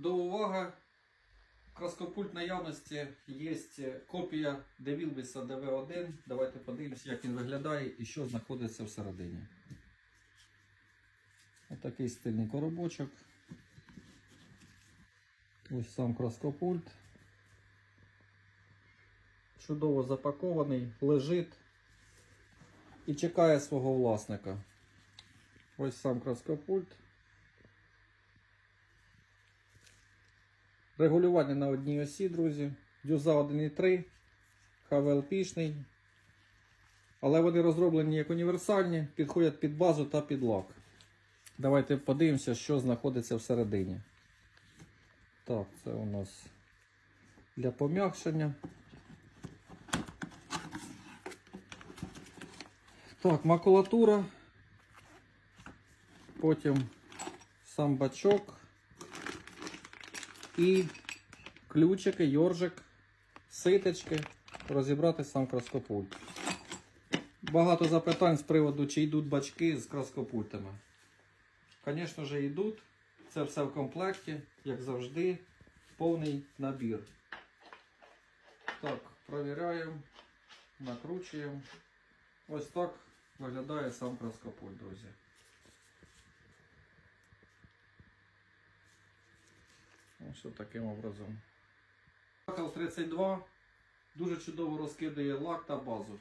До уваги. Краскопульт наявності є копія DeVilbiss DV1. Давайте подивимося, як він виглядає і що знаходиться всередині. Отакий стильний коробочок. Ось сам краскопульт. Чудово запакований, лежить і чекає свого власника. Ось сам краскопульт. Регулювання на одній осі, друзі. Дюза 1.3, HVLP-шний. Але вони розроблені як універсальні, підходять під базу та під лак. Давайте подивимося, що знаходиться всередині. Так, це у нас для пом'якшення. Так, макулатура. Потім сам бачок. І ключики, йоржик, ситочки, розібрати сам краскопульт. Багато запитань з приводу, чи йдуть бачки з краскопультами. Звісно ж, йдуть. Це все в комплекті, як завжди, повний набір. Так, провіряємо, накручуємо. Ось так виглядає сам краскопульт, друзі. Ось таким образом. Лакал 32 дуже чудово розкидає лак та базу.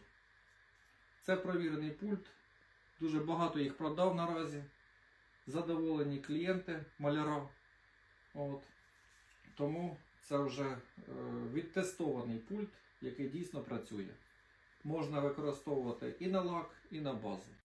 Це провірений пульт. Дуже багато їх продав наразі. Задоволені клієнти маляра. От. Тому це вже е, відтестований пульт, який дійсно працює. Можна використовувати і на лак, і на базу.